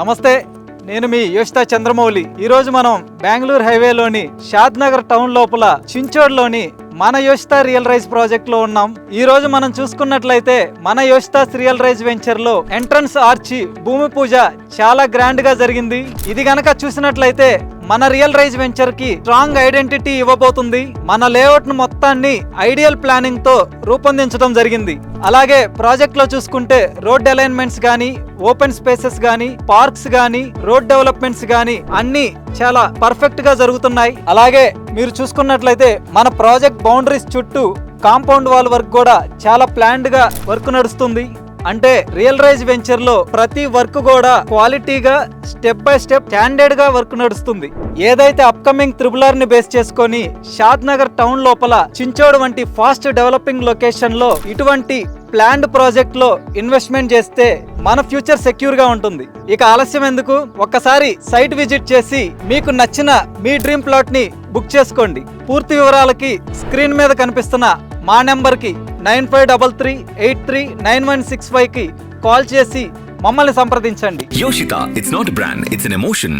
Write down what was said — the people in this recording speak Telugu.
నమస్తే నేను మీ యోషితా చంద్రమౌళి. ఈరోజు మనం బెంగళూరు హైవేలోని షాద్ నగర్ టౌన్ లోపల చించోడ్లోని మన యోషిత రియల్ రైజ్ ప్రాజెక్ట్లో ఉన్నాం. ఈ రోజు మనం చూసుకున్నట్లయితే మన యోషితా రియల్ రైజ్ వెంచర్లో ఎంట్రన్స్ ఆర్చి భూమి పూజ చాలా గ్రాండ్గా జరిగింది. ఇది గనక చూసినట్లయితే మన రియల్ రైజ్ వెంచర్కి స్ట్రాంగ్ ఐడెంటిటీ ఇవ్వబోతుంది. మన లేఅవుట్ను మొత్తాన్ని ఐడియల్ ప్లానింగ్తో రూపొందించడం జరిగింది. అలాగే ప్రాజెక్ట్లో చూసుకుంటే రోడ్ అలైన్మెంట్స్ గానీ ఓపెన్ స్పేసెస్ గానీ పార్క్స్ గానీ రోడ్ డెవలప్మెంట్స్ గానీ అన్ని చాలా పర్ఫెక్ట్గా జరుగుతున్నాయి. అలాగే మీరు చూసుకున్నట్లయితే మన ప్రాజెక్ట్ బౌండరీస్ చుట్టూ కాంపౌండ్ వాల్ వర్క్ కూడా చాలా ప్లాన్డ్గా వర్క్ నడుస్తుంది. అంటే రియల్ రైజ్ వెంచర్లో ప్రతి వర్క్ కూడా క్వాలిటీగా స్టెప్ బై స్టెప్ స్టాండర్డ్గా వర్క్ నడుస్తుంది. ఏదైతే అప్కమింగ్ త్రిబులర్ని బేస్ చేసుకొని షాద్ నగర్ టౌన్ లోపల చించోడ్ వంటి ఫాస్ట్ డెవలపింగ్ లొకేషన్లో ఇటువంటి ప్లాన్డ్ ప్రాజెక్ట్లో ఇన్వెస్ట్మెంట్ చేస్తే మన ఫ్యూచర్ సెక్యూర్గా ఉంటుంది. ఇక ఆలస్యం ఎందుకు? ఒక్కసారి సైట్ విజిట్ చేసి మీకు నచ్చిన మీ డ్రీమ్ ప్లాట్ని బుక్ చేసుకోండి. పూర్తి వివరాలకి స్క్రీన్ మీద కనిపిస్తున్న మా నెంబర్కి nine five double three eight three nine one six ఫైవ్కి కాల్ చేసి మమ్మల్ని సంప్రదించండి Yoshitha it's not brand it's an emotion.